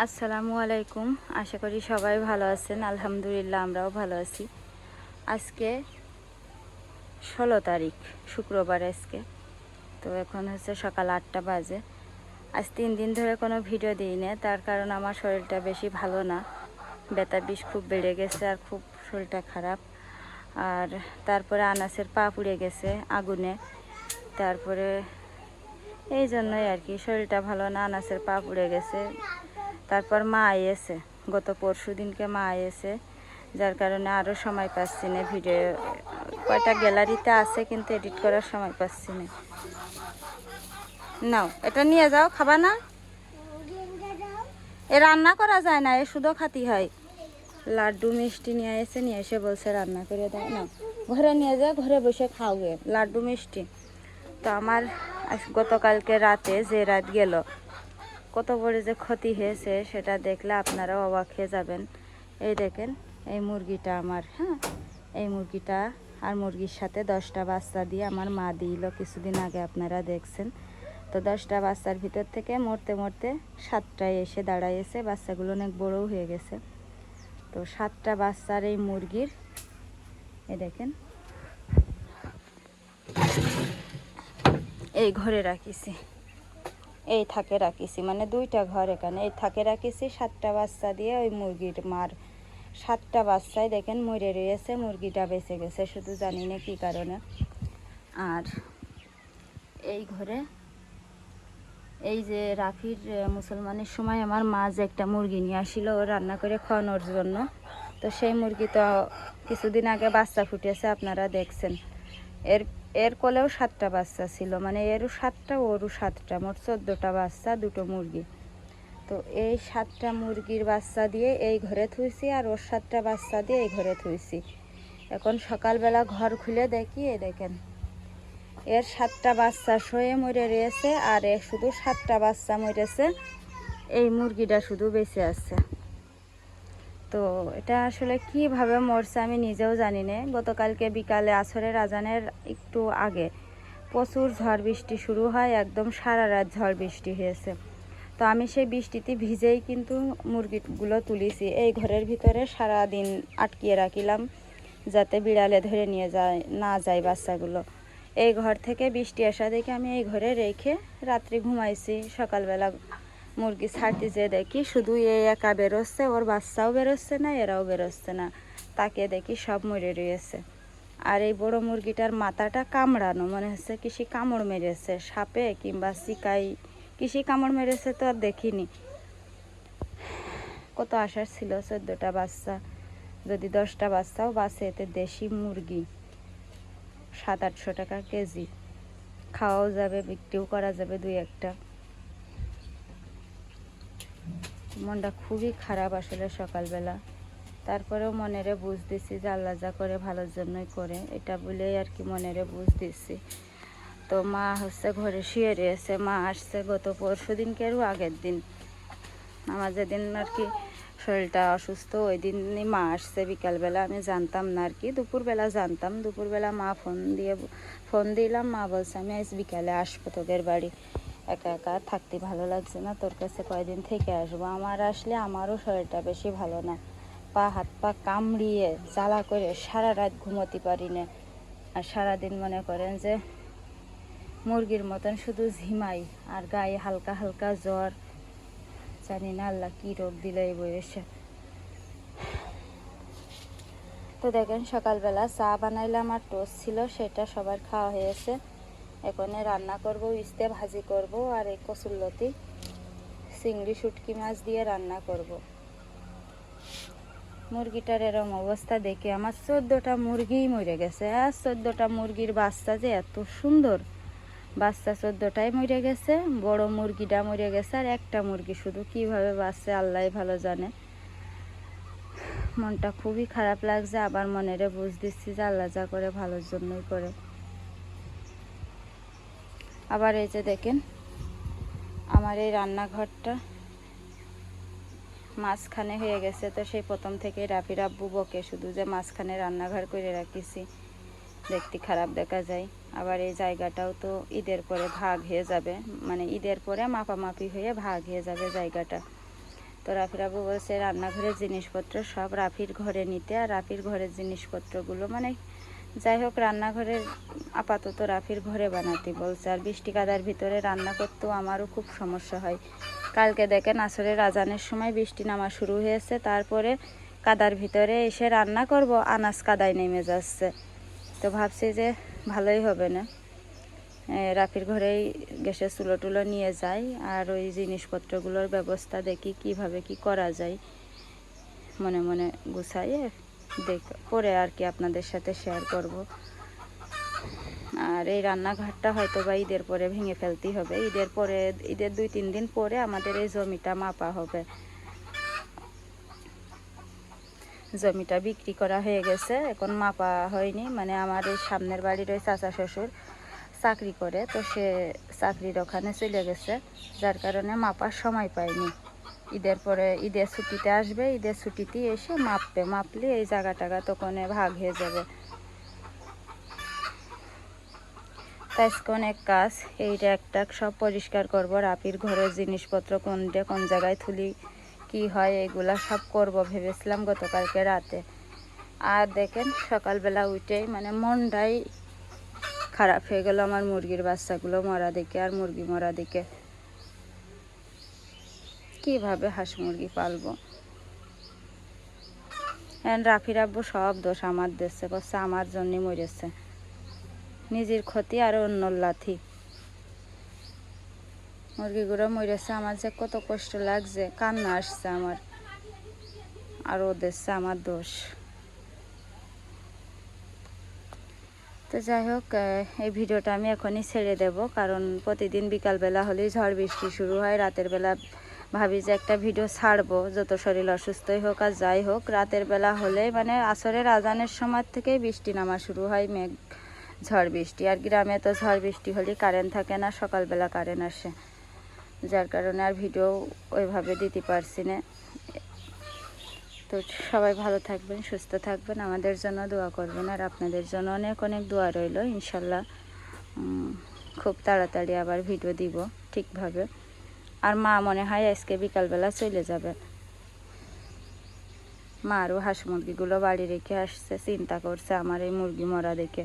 আসসালামু আলাইকুম। আশা করি সবাই ভালো আছেন। আলহামদুলিল্লাহ, আমরাও ভালো আছি। আজকে ষোলো তারিখ, শুক্রবার আজকে। তো এখন হচ্ছে সকাল আটটা বাজে। আজ তিন দিন ধরে কোনো ভিডিও দিই না তার কারণ আমার শরীরটা বেশি ভালো না। ব্যথা বিষ খুব বেড়ে গেছে আর খুব শরীরটা খারাপ। আর তারপরে আনাসের পা পুড়ে গেছে আগুনে। তারপরে এই জন্যই আর কি শরীরটা ভালো না, আনাসের পা পুড়ে গেছে। তারপর মা এসে গত পরশু দিনকে মা এসে যার কারণে আরও সময় পাচ্ছি না ভিডিও। কয়টা গ্যালারিতে আছে কিন্তু এডিট করার সময় পাচ্ছি না। নাও, এটা নিয়ে যাও, খাবা না? এ রান্না করা যায় না, এ শুধু খাতি হয়। লাড্ডু মিষ্টি নিয়ে এসে নিয়ে এসে বলছে রান্না করে দাও না ঘরে নিয়ে যা ঘরে বসে খাওগে, লাড্ডু মিষ্টি। তো আমার গতকালকে রাতে যে রাত গেল কত বড় যে ক্ষতি হয়েছে সেটা দেখলে আপনারাও অবাক হয়ে যাবেন। এই দেখেন, এই মুরগিটা আমার হ্যাঁ? এই মুরগিটা আর মুরগির সাথে দশটা বাচ্চা দিয়ে আমার মা দিল কিছুদিন আগে, আপনারা দেখছেন। তো দশটা বাচ্চার ভিতর থেকে মরতে মরতে সাতটায় এসে দাঁড়াইছে, বাচ্চাগুলো অনেক বড়ও হয়ে গেছে। তো সাতটা বাচ্চার এই মুরগির, এই দেখেন, এই ঘরে রাখিছি। এই থাকে রাখিছি। মানে দুইটা ঘর এখানে। এই থাকে রাখিছি সাতটা বাচ্চা দিয়ে ওই মুরগির মার। সাতটা বাচ্চায় দেখেন মরে রয়েছে, মুরগিটা বেঁচে গেছে, শুধু জানি না কী কারণে। আর এই ঘরে এই যে রাফির মুসলমানের সময় আমার মা যে একটা মুরগি নিয়ে আসিল, ও রান্না করে খাওয়ানোর জন্য। তো সেই মুরগি তো কিছুদিন আগে বাচ্চা ফুটেছে, আপনারা দেখছেন। এর এর কোলেও সাতটা বাচ্চা ছিল মানে এরও সাতটা, ওরও সাতটা, মোট চোদ্দোটা বাচ্চা, দুটো মুরগি। তো এই সাতটা মুরগির বাচ্চা দিয়ে এই ঘরে থুইছি আর ওর সাতটা বাচ্চা দিয়ে এই ঘরে থুইছি। এখন সকালবেলা ঘর খুলে দেখি এ দেখেন, এর সাতটা বাচ্চা শয়ে মরে রয়েছে আর এর শুধু সাতটা বাচ্চা মরেছে, এই মুরগিটা শুধু বেঁচে আছে। তো এটা আসলে কীভাবে মরছে আমি নিজেও জানি না গতকালকে বিকালে আসরের আজানের একটু আগে প্রচুর ঝড় বৃষ্টি শুরু হয়, একদম সারা রাত ঝড় বৃষ্টি হয়েছে। তো আমি সেই বৃষ্টিতে ভিজেই কিন্তু মুরগিগুলো তুলিছি। এই ঘরের ভিতরে সারা দিন আটকিয়ে রাখিলাম যাতে বিড়ালে ধরে নিয়ে যায়, না যায় বাচ্চাগুলো। এই ঘর থেকে বৃষ্টি আসা দেখে আমি এই ঘরে রেখে রাত্রি ঘুমাইছি। সকালবেলা মুরগি ছাড়তে যেয়ে দেখি শুধু এই একা বেরোচ্ছে, ওর বাচ্চাও বেরোচ্ছে না, এরাও বেরোচ্ছে না। তাকে দেখি সব মরে রয়েছে। আর এই বড় মুরগিটার মাথাটা কামড়ানো, মনে হচ্ছে কিসি কামড় মেরেছে, সাপে কিংবা শিকাই কিসি কামড় মেরেছে তো আর দেখিনি। কত আশার ছিল চোদ্দোটা বাচ্চা, যদি দশটা বাচ্চাও বাঁচে, এতে দেশি মুরগি সাত আটশো টাকা কেজি। খাওয়াও যাবে, বিক্রিও করা যাবে দুই একটা। মনটা খুবই খারাপ আসলে সকালবেলা। তারপরেও মনেরে বুঝ দিছি যে আল্লাহ যা করে ভালোর জন্যই করে। এটা বলেই আর কি মনেরে বুঝ দিচ্ছি তো মা হচ্ছে ঘরে শুয়ে রয়েছে। মা আসছে গত পরশু দিনকেরও আগের দিন। আমার যেদিন আর কি শরীরটা অসুস্থ, ওই দিনই মা আসছে বিকালবেলা। আমি জানতাম না আর কি। দুপুরবেলা জানতাম। দুপুরবেলা মা ফোন দিয়ে ফোন দিলাম। মা বলছে, আমি আজ বিকালে আসব তোদের বাড়ি। একা একা থাকতে ভালো লাগছে না। তোর কাছে কয়দিন থেকে আসব? আমার আসলে আমারও শরীরটা বেশি ভালো না। পা, হাত পা কামড়িয়ে, জ্বালা করে সারা রাত ঘুমোতে পারি না। আর সারাদিন মনে করেন যে মুরগির মতন শুধু ঝিমাই আর গায়ে হালকা হালকা জ্বর। জানি না আল্লাহ কী রোগ দিল এই বয়সে। তো দেখেন সকালবেলা চা বানাইলাম আর টোস্ট ছিল, সেটা সবার খাওয়া হয়েছে এখানে রান্না করব, ইস্তে ভাজি করব, আর এই কসুল্লতি চিংড়ি শুটকি মাছ দিয়ে রান্না করব। মুরগিটার এরম অবস্থা দেখে আমার চোদ্দোটা মুরগিই মরে গেছে। আর চোদ্দোটা মুরগির বাচ্চা যে এত সুন্দর। বাচ্চা চোদ্দোটাই মরে গেছে, বড় মুরগিটা মরে গেছে, আর একটা মুরগি শুধু কীভাবে বাঁচছে আল্লাহ ভালো জানে। মনটা খুবই খারাপ লাগছে, আবার মনেরে বুঝ দিচ্ছি যে আল্লাহ যা করে ভালোর জন্যই করে। আবার এই যে দেখেন, আমার এই রান্নাঘরটা মাঝখানে হয়ে গেছে। তো সেই প্রথম থেকে রাফি রাব্বু বকে শুধু যে মাঝখানে রান্নাঘর করে রাখিছি, দেখতে খারাপ দেখা যায়। আবার এই জায়গাটাও তো ঈদের পরে ভাগ হয়ে যাবে মানে ঈদের পরে মাপামাপি হয়ে ভাগ হয়ে যাবে জায়গাটা। তো রাফির আব্বু বলছে, রান্নাঘরের জিনিসপত্র সব রাফির ঘরে নিতে। আর রাফির ঘরের জিনিসপত্রগুলো মানে যাই হোক রান্নাঘরে আপাতত রাফির ঘরে বানাতে বলছে। আর বৃষ্টি কাদার ভিতরে রান্না করতেও আমারও খুব সমস্যা হয়। কালকে দেখেন আসরের আজানের সময় বৃষ্টি নামা শুরু হয়েছে, তারপরে কাদার ভিতরে এসে রান্না করব, আনাজ কাদায় নেমে যাচ্ছে। তো ভাবছি যে ভালোই হবে না। রাফির ঘরেই গ্যাসের চুলো টুলো নিয়ে যাই আর ওই জিনিসপত্রগুলোর ব্যবস্থা দেখি কীভাবে কি করা যায়। মনে মনে গুছাইয়ে দেখ, করে আর কি আপনাদের সাথে শেয়ার করব। আর এই রান্নাঘরটা হয়তো বা ঈদের পরে ভেঙে ফেলতেই হবে। ঈদের পরে, ঈদের দুই তিন দিন পরে আমাদের এই জমিটা মাপা হবে। জমিটা বিক্রি করা হয়ে গেছে, এখন মাপা হয়নি। মানে আমার এই সামনের বাড়ির ওই চাচা শ্বশুর চাকরি করে, তো সে চাকরির ওখানে চলে গেছে। যার কারণে মাপার সময় পাইনি। ঈদের পরে ঈদের ছুটিতে আসবে, ঈদের ছুটিতে এসে মাপবে মাপলে এই জায়গা টাগা তখন ভাগ হয়ে যাবে। আজকে অনেক কাজ, এইটা একটা সব পরিষ্কার করব রাপির ঘরের জিনিসপত্র কোনটা কোন জায়গায় থুলি, কি হয়, এগুলা সব করব ভেবেছিলাম গতকালকে রাতে। আর দেখেন, সকালবেলা উঠেই মানে মনটাই খারাপ হয়ে গেল আমার মুরগির বাচ্চাগুলো মরা দেখে আর মুরগি মরা দেখে কীভাবে হাঁস মুরগি পালবো? এখন রাফি রাব্বু সব দোষ আমার দেশে করছে আমার জন্যই মরেছে। নিজের ক্ষতি আর অন্যর লাথি। মুরগিগুলো মরেছে, আমার যে কত কষ্ট লাগছে, কান্না আসছে আমার। আর ও দেশে আমার দোষ। তো যাই হোক এই ভিডিওটা আমি এখনই ছেড়ে দেব, কারণ প্রতিদিন বিকালবেলা হলেই ঝড় বৃষ্টি শুরু হয়, রাতের বেলা ভাবি যে একটা ভিডিও ছাড়বো, যত শরীর অসুস্থই হোক আর যাই হোক, রাতের বেলা হলে মানে আসরের আজানের সময় থেকেই বৃষ্টি নামা শুরু হয়, মেঘ, ঝড় বৃষ্টি। আর গ্রামে তো ঝড় বৃষ্টি হলে কারেন্ট থাকে না, সকালবেলা কারেন্ট আসে। যার কারণে আর ভিডিও ওইভাবে দিতে পারছি না। তো সবাই ভালো থাকবেন, সুস্থ থাকবেন, আমাদের জন্য দোয়া করবেন। আর আপনাদের জন্য অনেক অনেক দোয়া রইল, ইনশাল্লাহ খুব তাড়াতাড়ি আবার ভিডিও দিব ঠিকভাবে। আর মা মনে হয় আজকে বিকালবেলা চলে যাবে। মা আরও হাঁস মুরগিগুলো বাড়ি রেখে আসছে, চিন্তা করছে আমার এই মুরগি মরা দেখে।